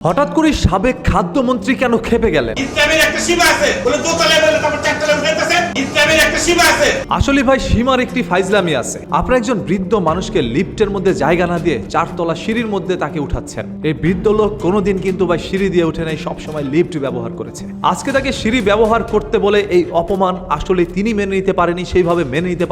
হঠাৎ করে সাবেক খাদ্যমন্ত্রী কেন খেপে গেলেন? একটা সীমা আছে সীমা আছে। আসলে ভাই, সীমার একটি ফাইজলামি আছে। আপনার একজন বৃদ্ধ মানুষকে লিফটের মধ্যে জায়গা না দিয়ে চারতলা সিঁড়ির মধ্যে তাকে উঠাচ্ছেন। এই বৃদ্ধ লোক কোনোদিন কিন্তু ভাই সিঁড়ি দিয়ে উঠে নাই, সবসময় লিফট ব্যবহার করেছে। আজকে তাকে সিঁড়ি ব্যবহার করতে বলে এই অপমান আসলে তিনি মেনে নিতে পারেনি, সেইভাবে মেনে নিতে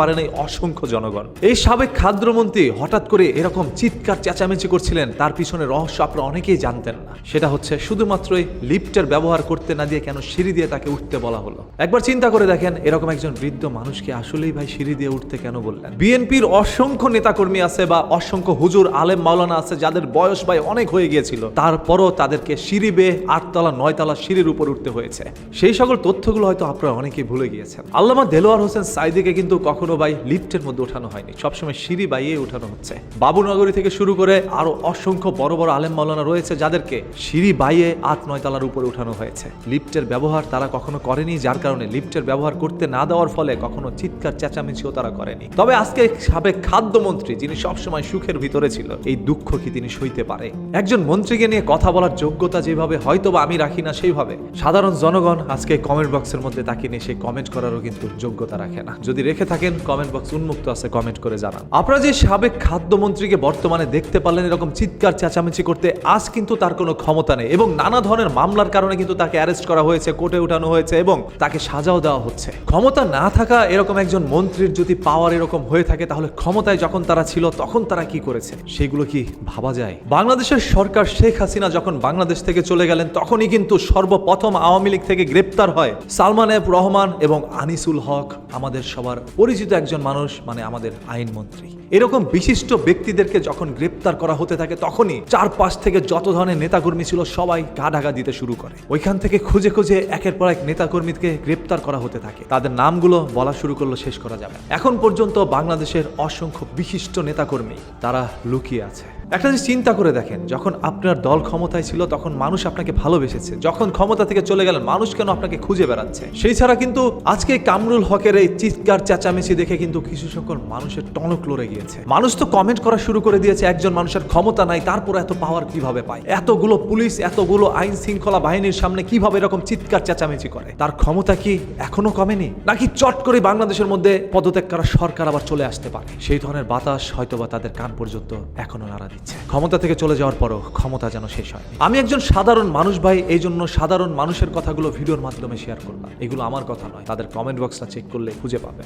অসংখ্য জনগণ। এই সাবেক খাদ্যমন্ত্রী হঠাৎ করে এরকম চিৎকার, চেঁচামেচি করছিলেন, তার পিছনে রহস্য আপনারা অনেকেই জানতেন না। সেটা হচ্ছে শুধুমাত্রই লিফটের ব্যবহার করতে না দিয়ে কেন সিঁড়ি দিয়ে তাকে উঠতে বলা হলো। একবার চিন্তা করে দেখেন, এরকম একজন বৃদ্ধ মানুষকে আসলেই ভাই সিঁড়ি দিয়ে উঠতে কেন বললেন? বিএনপির অসংখ্য নেতাকর্মী আছে বা অসংখ্য হুজুর, আলেম, মাওলানা আছে যাদের বয়স ভাই অনেক হয়ে গিয়েছিল। তারপরও তাদেরকে সিঁড়ি বেয়ে আটতলা, নয়তলা সিঁড়ির উপর উঠতে হয়েছে। সেই সকল তথ্যগুলো হয়তো আপনারা অনেকেই ভুলে গিয়েছেন। আল্লামা দেলোয়ার হোসেন সাইদিকে কিন্তু কখনো ভাই লিফটের মধ্যে ওঠানো হয়নি। সবসময় সিঁড়ি বাইয়ে ওঠানো হচ্ছে। বাবুনগরী থেকে শুরু করে আরও অসংখ্য বড় বড় আলেম, মাওলানা রয়েছে যাদেরকে সিঁড়ি বাইয়ে আট নয় তলার উপরে উঠানো হয়েছে। লিফটের ব্যবহার তারা কখনো করেনি, যার কারণে লিফটের ব্যবহার করতে না দেওয়ার ফলে কখনো চিৎকার, চেঁচামেচিও তারা করেনি। তবে আজকে সাবেক খাদ্যমন্ত্রী, যিনি সবসময় সুখের ভিতরে ছিল, এই দুঃখ কি তিনি সইতে পারে? একজন মন্ত্রীকে নিয়ে কথা বলার যোগ্যতা যেভাবে হয়তো বা আমি রাখি না সেইভাবে, সাধারণ জনগণ আজকে কমেন্ট বক্সের মধ্যে তাকে নিয়ে সেই কমেন্ট করারও কিন্তু যোগ্যতা রাখে না। যদি রেখে থাকেন, কমেন্ট বক্স উন্মুক্ত আছে, কমেন্ট করে জানান। আপনারা যে সাবেক খাদ্যমন্ত্রীকে বর্তমানে দেখতে পারলেন, এরকম চিৎকার, চেঁচামেচি করতে, আজ কিন্তু তার কোনো ক্ষমতা নেই এবং নানা ধরনের মামলার কারণে কিন্তু তাকে অ্যারেস্ট করা হয়েছে, কোর্টে উঠানো হয়েছে এবং তাকে সাজাও দেওয়া হচ্ছে। ক্ষমতা না থাকা এরকম একজন মন্ত্রীর যদি পাওয়ার এরকম হয়ে থাকে, তাহলে ক্ষমতায় যখন তারা ছিল, তখন তারা কি করেছে? সেগুলো কি ভাবা যায়? বাংলাদেশের সরকার শেখ হাসিনা যখন বাংলাদেশ থেকে চলে গেলেন, তখনই কিন্তু সর্বপ্রথম আওয়ামী লীগ থেকে গ্রেপ্তার হয় সালমান এফ রহমান এবং আনিসুল হক। আমাদের সবার পরিচিত একজন মানুষ মানে আমাদের আইনমন্ত্রী। এরকম বিশিষ্ট ব্যক্তিদেরকে যখন গ্রেপ্তার করা হতে থাকে, তখনই চারপাশ থেকে যত ধরনের নেতাকর্মী ছিল, সবাই গা ঢাকা দিতে শুরু করে। ওইখান থেকে খুঁজে খুঁজে একের পর এক নেতাকর্মীকে গ্রেপ্তার করা হতে থাকে। তাদের নামগুলো বলা শুরু করল, শেষ করা যাবে এখন পর্যন্ত বাংলাদেশের অসংখ্য বিশিষ্ট নেতাকর্মী, তারা লুকিয়ে আছে। একটা জিনিস চিন্তা করে দেখেন, যখন আপনার দল ক্ষমতায় ছিল, তখন মানুষ আপনাকে ভালোবেসেছে। যখন ক্ষমতা থেকে চলে গেলেন, মানুষ কেন আপনাকে খুঁজে বেড়াচ্ছে? সেই ছাড়া কিন্তু আজকে কামরুল হকের এই চিৎকার, চেঁচামেচি দেখে কিন্তু কিছু সকল মানুষের টনক লড়ে গিয়েছে। মানুষ তো কমেন্ট করা শুরু করে দিয়েছে, একজন মানুষের ক্ষমতা নাই, তারপর এত পাওয়ার কীভাবে পায়? এতগুলো পুলিশ, এতগুলো আইন শৃঙ্খলা বাহিনীর সামনে কীভাবে এরকম চিৎকার, চেঁচামেচি করে? তার ক্ষমতা কি এখনও কমেনি? নাকি চট করে বাংলাদেশের মধ্যে পদত্যাগ করা সরকার আবার চলে আসতে পারে? সেই ধরনের বাতাস হয়তোবা তাদের কান পর্যন্ত এখনও নাড়া দিচ্ছে ক্ষমতা থেকে চলে যাওয়ার পরও ক্ষমতা যেন শেষ হয় আমি একজন সাধারণ মানুষ ভাই এই জন্য সাধারণ মানুষের কথাগুলো ভিডিওর মাধ্যমে শেয়ার করলাম। এগুলো আমার কথা নয়, তাদের কমেন্ট বক্সটা চেক করলে খুঁজে পাবে।